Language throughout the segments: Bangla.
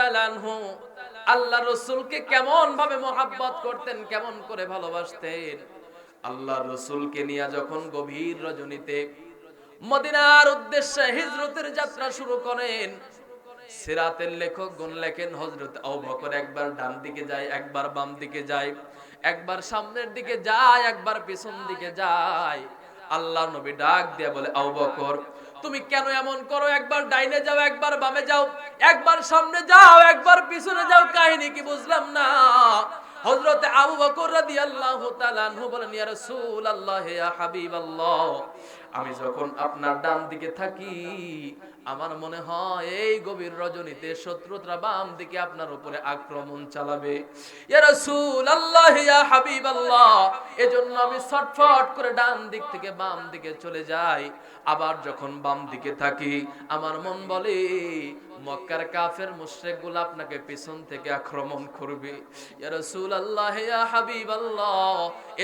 তাআলা আনহু, আল্লাহ রসুলকে কেমন ভাবে মোহাব্বত করতেন, কেমন করে ভালোবাসতেন। আল্লাহ রসুলকে নিয়ে যখন গভীর রজনীতে মদিনার উদ্দেশ্যে হিজরতের যাত্রা শুরু করেন, সিরাতের লেখক গুণ লেখেন হজরত আবু বকর, একবার ডান দিকে যায়, একবার বাম দিকে যায়, একবার সামনের দিকে যায়, একবার পিছন দিকে যায়। আল্লাহ নবী ডাক দিয়ে বলে, আবু বকর তুমি কেন এমন করো? একবার ডাইনে যাও, একবার বামে যাও, একবার সামনে যাও, একবার পিছনে যাও। কাহিনী কি বুঝলাম না? হযরতে আবু বকর রাদিয়াল্লাহু তাআলা আনহু বলেন, ইয়া রাসূলুল্লাহ, ইয়া হাবিবাল্লাহ, আমি যখন আপনার ডান দিকে থাকি, আমার মনে হয় এই গভীর রজনীতে শত্রুরা বাম দিকে আপনার উপরে আক্রমণ চালাবে। ইয়া রাসূলুল্লাহ, ইয়া হাবিবাল্লাহ, এজন্য আমি ছটফট করে ডান দিক থেকে বাম দিকে চলে যাই। আবার যখন বাম দিকে থাকি, আমার মন বলে মক্কার কাফের মুশরিকগুলো আপনাকে পিছন থেকে আক্রমণ করবে।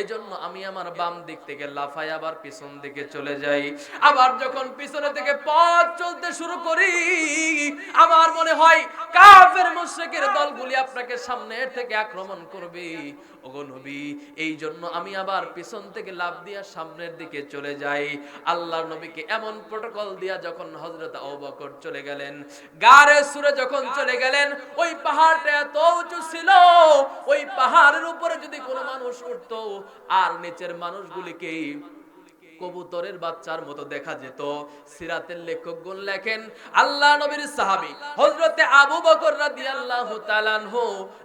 এজন্য আমি আমার বাম দিক থেকে লাফাই আবার পিছন দিকে চলে যাই। আবার যখন পিছনে থেকে পথ চলতে শুরু করি, আমার মনে হয় কাফের মুশরিকের দলগুলি আপনাকে সামনে থেকে আক্রমণ করবে। এই জন্য আমি আবার পিছন থেকে লাভ দিয়া সামনের দিকে চলে যাই। আল্লাহ নবীকে এমন প্রোটোকল দিয়া যখন হজরত আবু চলে গেলেন গারে সুরে যখন চলে গেলেন, ওই পাহাড়টা এত উঁচু ছিল, ওই পাহাড়ের উপরে যদি কোনো মানুষ উঠতো, আর নিচের মানুষগুলিকে কবুতরের বাচ্চার মতো দেখা যেত। সিরাতের লেখকগণ লেখেন, আল্লাহ নবীর সাহাবী হযরতে আবু বকর রাদিয়াল্লাহু তাআলা আনহু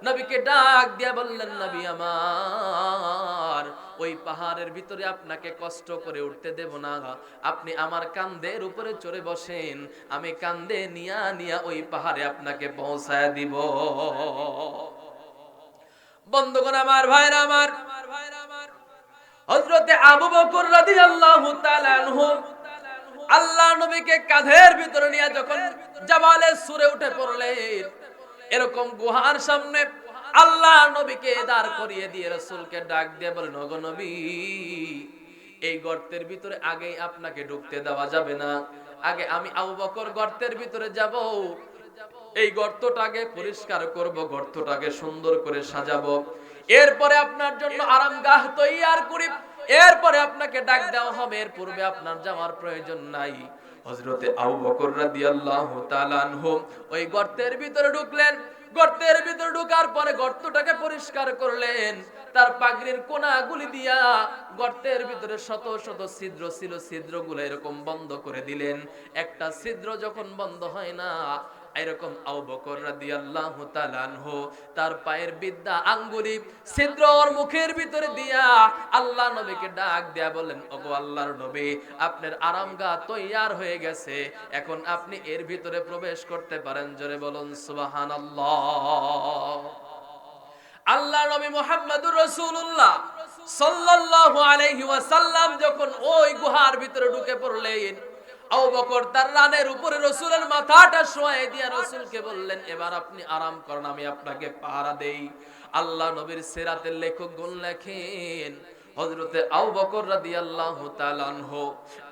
নবীকে ডাক দিয়া বললেন, নবী আমার, ওই পাহাড়ের ভিতরে আপনাকে কষ্ট করে উঠতে দেব না। আপনি আমার কান্দের উপরে চড়ে বসেন, আমি কান্দে নিয়া নিয়া ওই পাহাড়ে আপনাকে পৌঁছায় দিব। বন্ধুগণ, আমার ভাইরা, আমার হযরতে আবু বকর তাআলা আনহু আল্লাহ নবীকে কাঁধের ভিতরে নিয়ে যখন জাবালে সুরে উঠে পড়লেন, এরকম গুহার সামনে আল্লাহ নবীকে দাঁড় করিয়ে দিয়ে রাসূলকে ডাক দিয়ে বলেন, ওগো নবী, এই গর্তের ভিতরে আগেই আপনাকে ঢুকতে দেওয়া যাবে না। আগে আমি আবু বকর গর্তের ভিতরে যাব। এই গর্তটাকে পরিষ্কার করব, গর্তটাকে সুন্দর করে সাজাবো। এরপরে আপনার জন্য আরামগাহ তৈয়ার করি। এরপরে আপনাকে ডাক দেওয়া হবে। এর পূর্বে আপনার যাওয়ার প্রয়োজন নাই। হযরতে আবু বকর রাদিয়াল্লাহু তাআলা আনহু ওই গর্তের ভিতরে ঢুকলেন। গর্তের ভিতরে ঢোকার পরে গর্তটাকে পরিষ্কার করলেন। তার পাগড়ির কোনাগুলি দিয়া গর্তের ভিতরে শত শত ছিদ্র ছিল। ছিদ্রগুলো এরকম বন্ধ করে দিলেন। একটা ছিদ্র যখন বন্ধ হয় না এরকম আবু বকর তাআলা আনহু, তার পায়ের বিদ্যা আঙ্গুলি ছিদ্র ওর মুখের ভিতরে দিয়া আল্লাহ নবীকে ডাক দেয়া বলেন ওগো আল্লাহর নবী, আপনার আরামগাহ তৈয়ার হয়ে গেছে। এখন আপনি এর ভিতরে প্রবেশ করতে পারেন। জোরে বলুন, সুবহানাল্লাহ। আল্লাহ নবী মুহাম্মদুর রাসূলুল্লাহ সাল্লাল্লাহু আলাইহি ওয়াসাল্লাম যখন ওই গুহার ভিতরে ঢুকে পড়লেন আবু তার রানের উপরে রসুলের মাথাটা শোয়াই দিয়া রসুলকে বললেন, এবার আপনি আরাম করেন, আমি আপনাকে পাহারা দেই। আল্লাহ নবীর সেরাতের লেখক গুণ লেখেন, হযরতে আবু বকর রাদিয়াল্লাহু তাআলা আনহু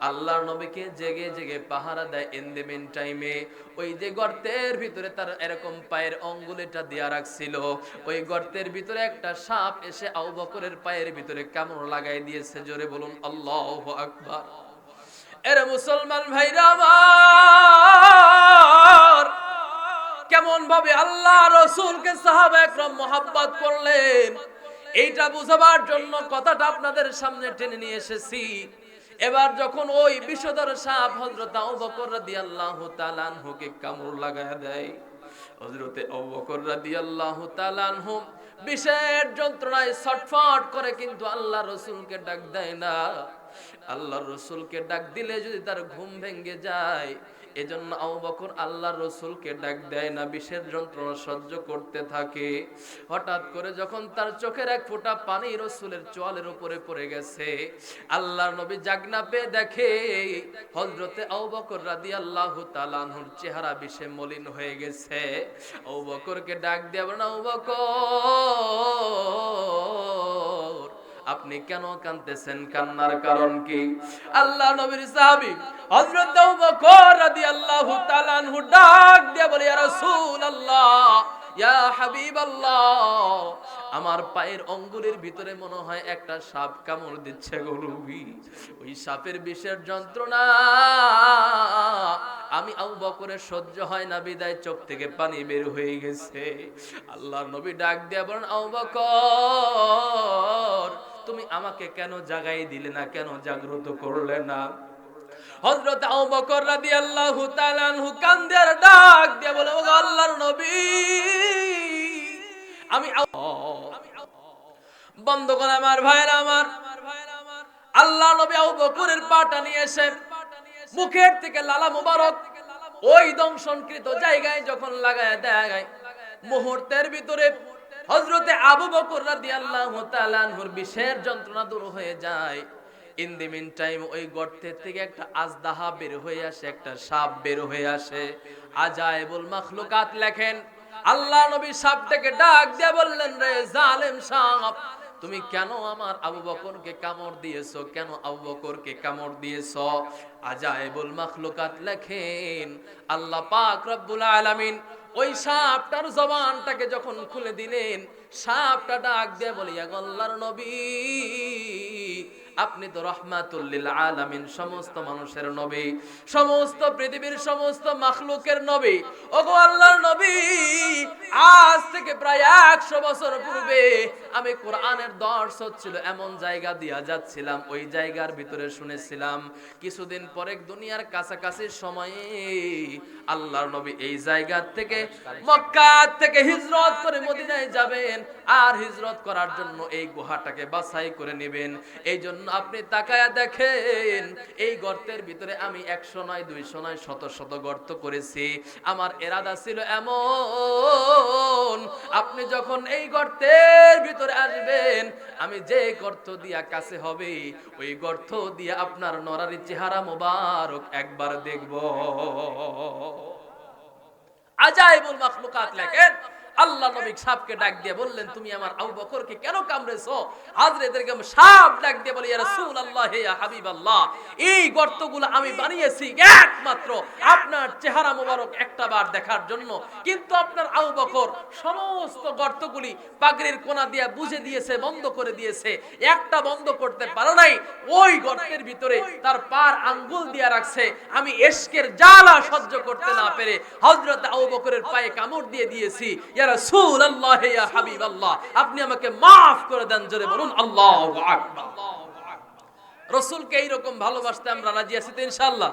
আল্লাহর নবীকে জেগে জেগে পাহারা দেয় ইন টাইমে ওই যে গর্তের ভিতরে তার এরকম পায়ের অঙ্গুলিটা দিয়া রাখছিল, ওই গর্তের ভিতরে একটা সাপ এসে আবু বকরের পায়ের ভিতরে কামড় লাগাই দিয়েছে। জোরে বলুন, আল্লাহু আকবার। এর মুসলমান ভাইরা আমার, কেমন ভাবে আল্লাহ রসুলকে সাহাবা একরম মোহাব্বত করলেন, এইটা বুঝাবার জন্য কথাটা আপনাদের সামনে টেনে নিয়ে এসেছি। এবার যখন ওই বিষধর সাপ হযরত আবু বকর রাদিয়াল্লাহু তাআলা আনহুকে কামড় লাগায় দেয়, হযরতে আবু বকর রাদিয়াল্লাহু তাআলা আনহু বিষের যন্ত্রণায় ছটফট করে কিন্তু আল্লাহ রসুলকে ডাক দেয় না। আল্লাহ রসুলকে ডাক দিলে যদি তার ঘুম ভেঙে যায়, এজন্য আবু বকর আল্লাহ রসুলকে ডাক দেয় না, বিষের যন্ত্রণা সহ্য করতে থাকে। হঠাৎ করে যখন তার চোখের এক ফোঁটা পানি রসুলের চোয়ালের উপরে পড়ে গেছে আল্লাহ নবী জাগনা পেয়ে দেখে হজরতে আবু বকর রাদি আল্লাহ তালানহুর চেহারা বিষে মলিন হয়ে গেছে। আবু বকরকে ডাক দিয়ে বলেন, আবু বকর! আপনি কেন কাঁদতেছেন? কান্নার কারণ কি? আল্লাহ নবীর সাহাবী হযরত আবু বকর রাদিয়াল্লাহু তাআলা আনহু ডাক দিয়ে বলে, ইয়া রাসূলুল্লাহ, ইয়া হাবিবাল্লাহ, আমার পায়ের অঙ্গুরের ভিতরে মনে হয় একটা সাপ কামড় দিচ্ছে গো নবী ওই সাপের বিষের যন্ত্রণা। আমি আবু বকরের সহ্য হয় না, বিদায় চোখ থেকে পানি বের হয়ে গেছে। আল্লাহর নবী ডাক দিয়ে বলেন, আবু বকর তুমি আমাকে কেন জাগাই দিলে না, কেন জাগ্রত করলে না? হযরত আবু বকর রাদিয়াল্লাহু তাআলা আনহু কান্দে আর ডাক দিয়ে বলে আল্লাহর নবী, আমি বন্ধুগণ আমার ভাইয়েরা আমার, আল্লাহ নবী আবু বকরের পাটা মুখের থেকে লালা মুবারক ওই দংশনকৃত জায়গায় যখন লাগায় দেয়, মুহূর্তের ভিতরে হযরতে আবু বকর রাদিয়াল্লাহু তাআলা আনহুর বিষের যন্ত্রণা দূর হয়ে যায়। ইন দি মিন টাইম ওই গর্তের থেকে একটা আজদাহা বের হয়ে আসে, একটা সাপ বের হয়ে আসে। আজায়েবুল মাখলুকাত লেখেন, আল্লাহ নবী সাপটাকে ডাক দিয়ে বললেন, রে জালেম সাপ, তুমি কেন আমার আবু বকরকে কামড় দিয়েছ? কেন আবু বকরকে কামড় দিয়েছ? আজায়েবুল মাখলুকাত লেখেন, আল্লাহ পাক রব্বুল আলামিন ওই সাপটার জবানটাকে যখন খুলে দিলেন, সাপটা ডাক দিয়ে বলি আল্লাহর নবী, আপনি তো রহমাতুল্লিল আলামিন, সমস্ত মানুষের নবী, সমস্ত পৃথিবীর সমস্ত মাখলুকের নবী। ওগো আল্লাহর নবী, আজ থেকে প্রায় একশো বছর পূর্বে আমি কোরআনের দর্শ হচ্ছিল, এমন জায়গা দিয়া যাচ্ছিলাম, ওই জায়গার ভিতরে শুনেছিলাম, কিছুদিন পরে দুনিয়ার কাছাকাছি সময়ে আল্লাহর নবী এই জায়গা থেকে মক্কা থেকে হিজরত করে মদিনায় যাবেন আর হিজরত করার জন্য এই গুহাটাকে বাছাই করে নেবেন। এই জন্য আপনি তাকায়া দেখেন, এই গর্তের ভিতরে আমি একশো নয়, দুইশো নয়, শত শত গর্ত করেছি। আমার এরাদা ছিল এমন, আপনি যখন এই গর্তের ভিতরে আসবেন আমি যে গর্ত দিয়া কাছে হবে, ওই গর্ত দিয়া আপনার নরারি চেহারা মোবারক একবার দেখব। আজাইবুল মাখলুকাত লেখেন আল্লাহ নবী সাপকে ডাক দিয়ে বললেন, তুমি আমার আবু বকরকে কেন কামড়েছো? হাজরেদেরকে সাপ ডাক দিয়ে বলি, ইয়া রাসূলুল্লাহ ইয়া হাবিবাল্লাহ, এই গর্তগুলো আমি বানিয়েছি একমাত্র আপনার চেহারা মোবারক একটা বার দেখার জন্য। কিন্তু আপনার আবু বকর সমস্ত গর্তগুলি পাগড়ির কোনা দিয়ে বুঝে দিয়েছে, বন্ধ করে দিয়েছে। একটা বন্ধ করতে পারো নাই, ওই গর্তের ভিতরে তার পার আঙ্গুল দিয়ে রাখছে। আমি এশকের জ্বালা সহ্য করতে না পেরে হযরত আবু বকরের পায়ে কামড় দিয়ে দিয়েছি। ইয়া রাসূলুল্লাহ ইয়া হাবিবাল্লাহ। আপনি আমাকে করে দেন, জোরে বলুন, আল্লাহু আকবার। ভালোবাসতে আমরা রাজি আছি তো ইনশাআল্লাহ।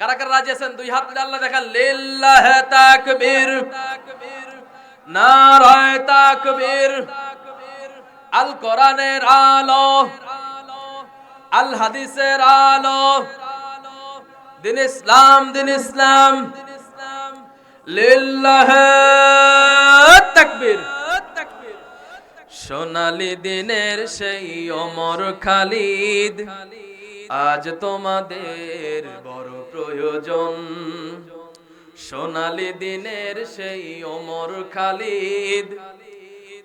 কারা কারা রাজি আছেন? দুই হাত আল্লাহ লিল্লাহ তাকবীর, নারায়ে তাকবীর আল কোরআনের আলো আল হাদিসের আলো, দিন ইসলাম দিন ইসলাম, লিল্লাহ সোনালি দিনের সেই অমর খালিদ। আজ তোমাদের বড় প্রয়োজন। সোনালি দিনের সেই অমর খালিদ।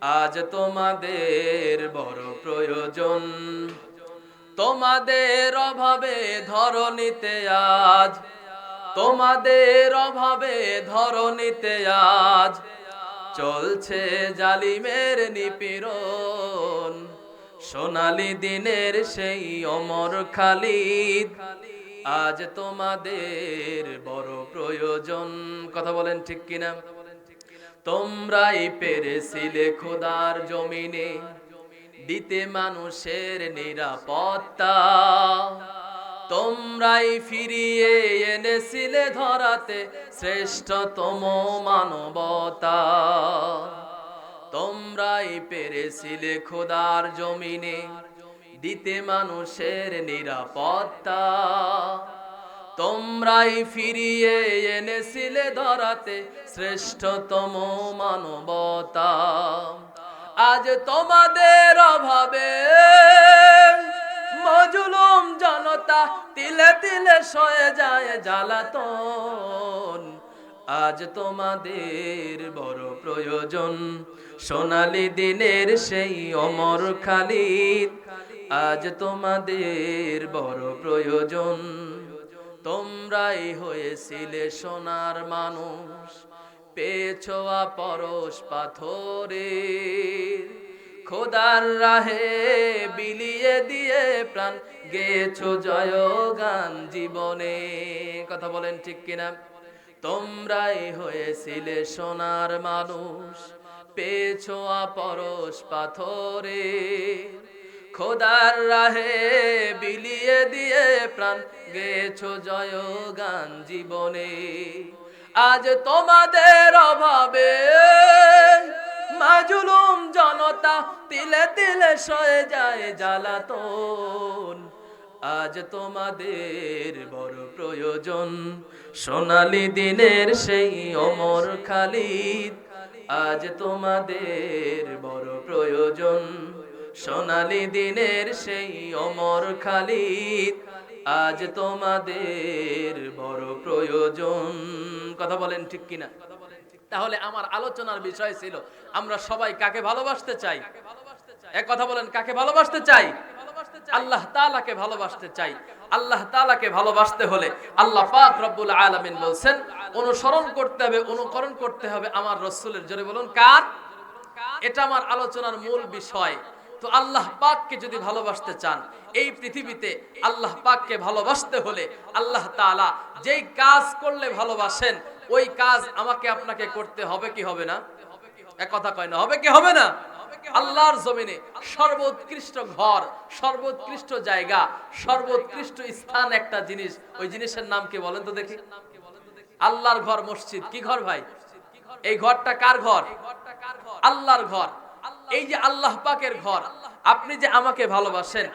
আজ তোমাদের বড় প্রয়োজন। তোমাদের অভাবে ধরণীতে আজ। তোমাদের অভাবে ধরণীতে আজ। চলছে জালিমের নিপীড়ন। সোনালি দিনের সেই অমর খালিদ। আজ তোমাদের বড় প্রয়োজন। কথা বলেন ঠিক কিনা? তোমরাই পেরেছিলে খোদার জমিনে। দিতে মানুষের নিরাপত্তা। তোমরাই ফিরিয়ে এনেছিলে ধরাতে শ্রেষ্ঠতম মানবতা। তোমরাই পেরেছিলে খোদার জমিনে দিতে মানুষের নিরাপত্তা। তোমরাই ফিরিয়ে এনেছিলে ধরাতে শ্রেষ্ঠতম মানবতা। আজ তোমাদের অভাবে মজুলুম জনতা, তিলে তিলে সয়ে যায় জ্বালাতন। আজ তোমাদের বড় প্রয়োজন, সোনালি দিনের সেই অমর খালিদ। আজ তোমাদের বড় প্রয়োজন, তোমরাই হয়েছিলে সোনার মানুষ পেছোয়া পরশ পাথরে খোদার রাহে বিলিয়ে দিয়ে প্রাণ গেছো জয় গান জীবনে। কথা বলেন ঠিক কিনা? তোমরাই হয়েছিলে সোনার মানুষ পেছোয়া পরশ পাথরে। খোদার রাহে বিলিয়ে দিয়ে প্রাণ গেছো জয় গান জীবনে। আজ তোমাদের অভাবে মাজুলুম জনতা তিলে তিলে সয়ে যায় জ্বালাতন। আজ তোমাদের বড় প্রয়োজন, সোনালি দিনের সেই অমর খালিদ। আজ তোমাদের বড় প্রয়োজন, সোনালি দিনের সেই অমর খালিদ। আজ তোমাদের বড় প্রয়োজন। কথা বলেন ঠিক কিনা? তাহলে আমার আলোচনার বিষয় ছিল, আমরা সবাই কাকে ভালোবাসতে চাই? এক কথা বলেন, কাকে ভালোবাসতে চাই? আল্লাহ তাআলাকে ভালোবাসতে চাই। আল্লাহ তাআলাকে ভালোবাসতে হলে আল্লাহ পাক রব্বুল আলামিন বলছেন, অনুসরণ করতে হবে, অনুকরণ করতে হবে আমার রাসূলের। জোরে বলুন, কার? এটা আমার আলোচনার মূল বিষয়। তো আল্লাহ পাককে যদি ভালোবাসতে চান, এই পৃথিবীতে আল্লাহ পাককে ভালোবাসতে হলে আল্লাহ তাআলা যেই কাজ করলে ভালোবাসেন ওই কাজ আমাকে আপনাকে করতে হবে কি হবে না? এক কথা কয় না, হবে কি হবে না? আল্লাহর জমিনে সর্বোৎকৃষ্ট ঘর, সর্বোৎকৃষ্ট জায়গা, সর্বোৎকৃষ্ট স্থান একটা জিনিস। ওই জিনিসের নাম কি বলেন তো দেখি। আল্লাহর ঘর মসজিদ। কি ঘর ভাই? এই ঘরটা কার ঘর? আল্লাহর ঘর। এই যে আল্লাহ পাকের ঘর, আপনি যে আমাকে ভালোবাসেন,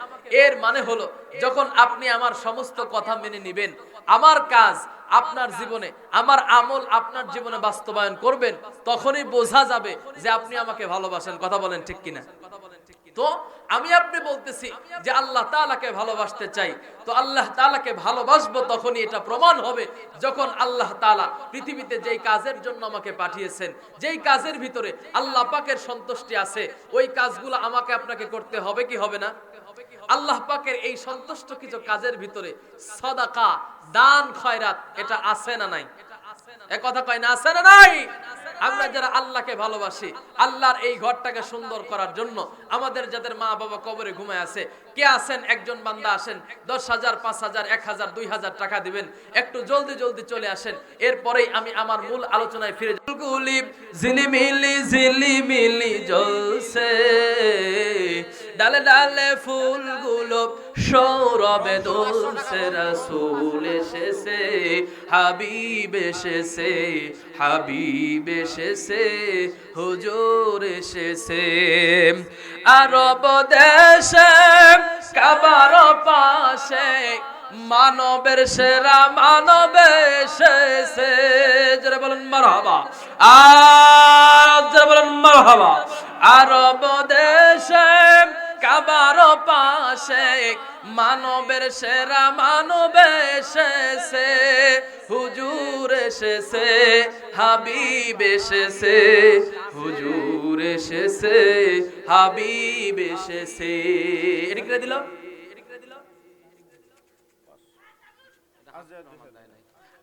এর মানে হলো যখন আপনি আমার সমস্ত কথা মেনে নিবেন, আমার কাজ আপনার জীবনে, আমার আমল আপনার জীবনে বাস্তবায়ন করবেন, তখনই বোঝা যাবে যে আপনি আমাকে ভালোবাসেন। কথা বলেন ঠিক কিনা? তো আমি আপনি বলতেছি যে আল্লাহ তাআলাকে ভালোবাসতে চাই। তো আল্লাহ তাআলাকে ভালোবাসবো তখনই এটা প্রমাণ হবে যখন আল্লাহ তালা পৃথিবীতে যেই কাজের জন্য আমাকে পাঠিয়েছেন, যেই কাজের ভিতরে আল্লাহ পাকের সন্তুষ্টি আছে, ওই কাজগুলো আমাকে আপনাকে করতে হবে কি হবে না? আল্লাহ পাকের এই সন্তুষ্ট কিছু কাজের ভিতরে সদাকা, দান, খয়রাত, এটা আছে না নাই? এ কথা কয় না, আছে না নাই? আমরা যারা আল্লাহকে ভালোবাসি, আল্লাহর এই ঘরটাকে সুন্দর করার জন্য আমাদের যাদের মা বাবা কবরে ঘুমায় আছে কে আসেন একজন বান্দা আসেন। দশ হাজার, পাঁচ হাজার, এক হাজার, দুই হাজার টাকা দিবেন। একটু জলদি জলদি চলে আসেন। এরপরেই আমি আমার মূল আলোচনায় ফিরে ঝিলিমিলি ঝিলিমিলি জ্বলছে। ডালে ডালে ফুলগুলো সৌরভে দোলছে, রাসূল এসেছে, হাবিব এসেছে হাবিব এসেছে, হুজুর এসেছে। আরব দেশে কাবার পাশে মানবের সেরা, মানবে এসেছে যারা বলেন, মারহাবা। আর যারা বলেন, মারহাবা। আরব দেশে কাবার পাশে মানবের সেরা মানব এসেছে, হুজুর এসেছে, হাবিব এসেছে, হুজুর এসেছে, হাবিব এসেছে। এটা কি দিল।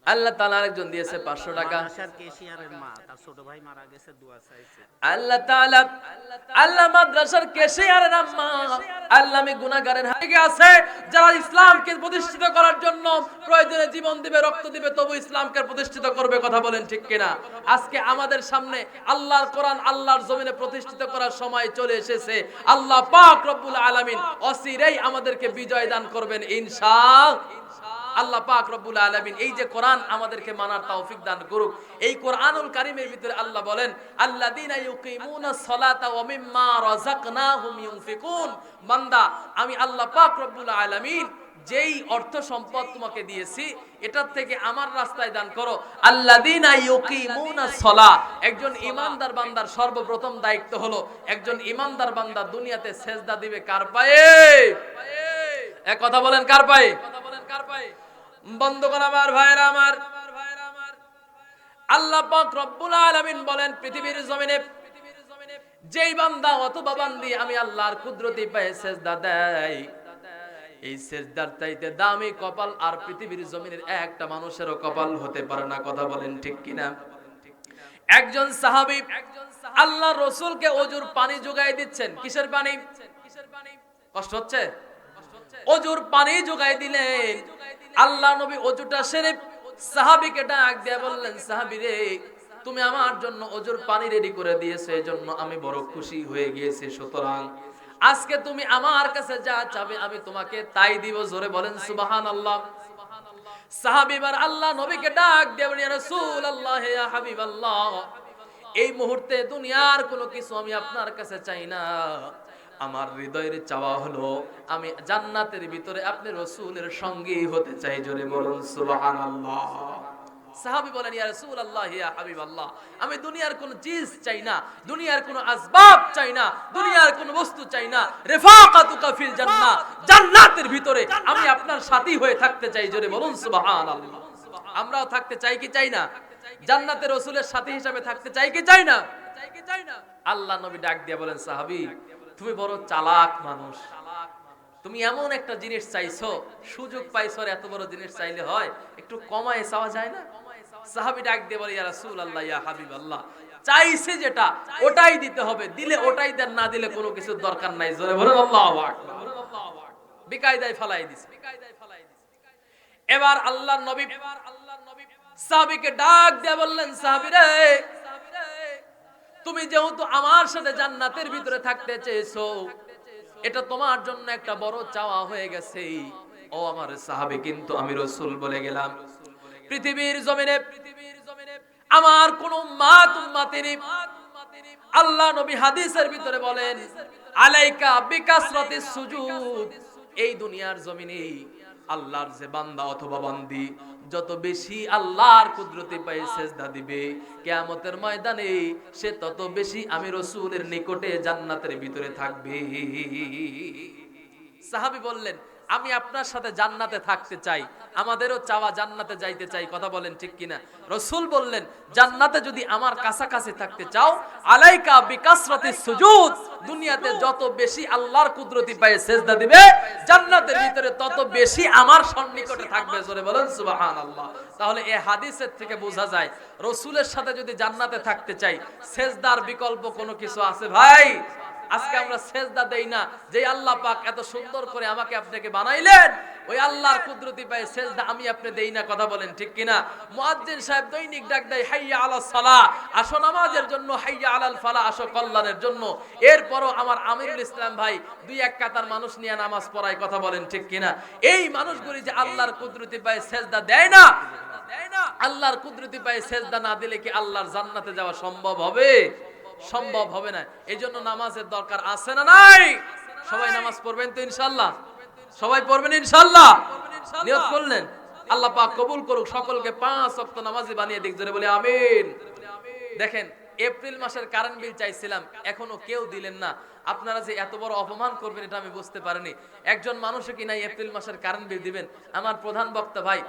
আল্লাহ তাআলা আরেকজন দিয়েছে 500 টাকা। মা তার ছোট ভাই মারা গেছে দোয়া চাইছে। আল্লাহ তাআলা আল্লাহ মাদ্রাসার কেশিয়ারের আম্মা গুনাহগারের হাতে আছে যারা ইসলামকে প্রতিষ্ঠিত করার জন্য প্রয়োজনে জীবন দিবে রক্ত দিবে তবু ইসলামকে প্রতিষ্ঠিত করবে কথা বলেন ঠিক কিনা? আজকে আমাদের সামনে আল্লাহর কোরআন আল্লাহর জমিনে প্রতিষ্ঠিত করার সময় চলে এসেছে। আল্লাহ পাক রব্বুল আলামিন অসিরেই আমাদেরকে বিজয় দান করবেন ইনশাআল্লাহ। আল্লাহ পাক রব্বুল আলামিন এই যে কোরআন আমাদেরকে মানার তৌফিক দান করুক। এই কোরআনুল কারীমের ভিতরে আল্লাহ বলেন রাযাকনাহুম ইউনফিকুন। বান্দা, আমি আল্লাহ পাক রব্বুল আলামিন যেই অর্থ সম্পদ তোমাকে দিয়েছি, এটার থেকে আমার রাস্তায় দান করো। সালাহ একজন ইমানদার বান্দার সর্বপ্রথম দায়িত্ব হলো, একজন ইমানদার বান্দা দুনিয়াতে সেজদা দিবে কার পায়ে? এক কথা বলেন কার পায়ে? বন্ধুগণ আমার আমার। আল্লাহ পাক রব্বুল আলামিন বলেন, পৃথিবীর জমিনে যেই বান্দা অথবা বান্দি আমি আল্লাহর কুদরতি পায়ে সেজদা এই সেজদার চাইতে দামি কপাল আর পৃথিবীর জমিনের একটা মানুষেরও কপাল হতে পারে না, কথা বলেন ঠিক কিনা? একজন সাহাবী আল্লাহ রসুলকে অজুর পানি যোগাই দিচ্ছেন। কিসের পানি? কষ্ট হচ্ছে? অজুর পানি যোগাই দিলেন। আল্লাহ নবী অজুটা সেরে সাহাবীকে ডাক দিয়ে বললেন, সাহাবী রে, তুমি আমার জন্য অজুর পানি রেডি করে দিয়েছ এই জন্য আমি বড় খুশি হয়ে গিয়েছি, সুতরাং আজকে তুমি আমার কাছে যা চাবে আমি তোমাকে তাই দিব। জোরে বলেন সুবাহান আল্লাহ সাহাবিবার আল্লাহ নবীকে ডাক দেবেন ইয়া রাসূলুল্লাহ, ইয়া হাবিবাল্লাহ, এই মুহূর্তে দুনিয়ার কোনো কিছু আমি আপনার কাছে চাই না। আমার হৃদয়ের চাওয়া হলো, আমি জান্নাতের ভিতরে আপনি রসুলের সঙ্গে হতে চাই, জোরে বলুন সাহাবী বলেন, ইয়া রাসূলুল্লাহ, ইয়া হাবিবাল্লাহ, আমি দুনিয়ার চিজ চাই না, দুনিয়ার আসবাব চাই না, দুনিয়ার বস্তু চাই না ফিল জান্নাতের ভিতরে আমি আপনার সাথী হয়ে থাকতে চাই, জোরে বলুন আমরাও থাকতে চাই কি চাই না? জান্নাতের রসুলের সাথী হিসাবে থাকতে চাই কি চাই না? আল্লাহ নবী ডাক দিয়ে বলেন, সাহাবী তুমি বড় চালাক মানুষ। তুমি এমন একটা জিনিস চাইছো, সুযোগ পাইছো এত বড় জিনিস চাইলে হয়, একটু কমায় চাওয়া যায় না? সাহাবী ডাক দিয়ে বলে, ইয়া রাসূলুল্লাহ, ইয়া হাবিবাল্লাহ। চাইছে যেটা, ওটাই দিতে হবে, দিলে ওটাই দেন, না দিলে কোনো কিছুর দরকার নাই। জোরে বলেন, আল্লাহু বিকায়দায় ফালাই দিছে। এবার আল্লাহর নবী এবার আল্লাহর নবী, সাহাবীকে ডাক দিয়ে বললেন, সাহাবী রে যেহেতু আমার সাথে জান্নাতের ভিতরে থাকতে চেয়েছো, এটা তোমার জন্য একটা বড় চাওয়া হয়ে গেছে। ও আমার সাহাবী, কিন্তু আমি রসুল বলে গেলাম, পৃথিবীর জমিনে পৃথিবীর জমিনে আমার কোন উম্মাত উম্মাতিনি আল্লাহ নবী হাদিসের ভিতরে বলেন, আলাইকা বিকাসরাতি সুজুদ, এই দুনিয়ার জমিনে আল্লাহর যে বান্দা অথবা বান্দি, যত বেশি আল্লাহর কুদরতি পায়ে সেজদা দিবে, কেয়ামতের ময়দানে সে তত বেশি আমি রসুলের নিকটে জান্নাতের ভিতরে থাকবে। সাহাবি বললেন আমি আপনার সাথে জান্নাতে থাকতে চাই, আমাদেরও চাওয়া জান্নাতে যাইতে চাই, কথা বলেন ঠিক কিনা? রসুল বললেন, জান্নাতে যদি আমার কাছাকাছি থাকতে চাও, আলাইকা বিকাসরাতি সুজুদ, দুনিয়াতে যত বেশি আল্লাহর কুদরতি পায়ে সেজদা দিবে, জান্নাতের ভিতরে তত বেশি আমার সন্নিকটে থাকবে, জোরে বলেন সুবহানাল্লাহ। তাহলে এই হাদিসের থেকে বোঝা যায়, রসুলের সাথে যদি জান্নাতে থাকতে চাই, সেজদার বিকল্প কোনো কিছু আছে ভাই? আজকে আমরা সেজদা দেই না। যে আল্লাহ পাক এত সুন্দর করে আমাকে আপনাকে বানাইলেন ওই আল্লাহর কুদরতি পায়ে সেজদা আমি আপনি দেই না কথা বলেন ঠিক কিনা? মুয়াজ্জিন সাহেব দৈনিক ডাক দেয় হাইয়া আলাস সালাহ আসো নামাজের জন্য হাইয়া আলাল ফালা আসো কল্যাণের জন্য। এরপরও আমার আমিরুল ইসলাম ভাই দুই এক কাতার মানুষ নিয়ে নামাজ পড়ায় কথা বলেন ঠিক কিনা? এই মানুষগুলি যে আল্লাহর কুদরতি পায়ে সেজদা দেয় না আল্লাহর কুদরতি পায়ে সেজদা না দিলে কি আল্লাহর জান্নাতে যাওয়া সম্ভব হবে? সম্ভব হবে না। এই জন্য নামাজের দরকার আছে না নাই? সবাই নামাজ পড়বেন তো ইনশাল্লাহ? সবাই পড়বেন ইনশাল্লাহ? নিয়ত করলেন? আল্লাহ পাক কবুল করুক, সকলকে পাঁচ ওয়াক্ত নামাজি বানিয়ে দিক, জোরে বলে আমিন। দেখেন, এপ্রিল মাসের কারেন্ট বিল চাইছিলাম, এখনও কেউ দিলেন না। আপনারা যে এত বড় অপমান করবেন, এটা আমি বুঝতে পারিনি। একজন মানুষও কিনা এপ্রিল মাসের কারেন্ট বিল দিবেন? আমার প্রধান বক্তা ভাই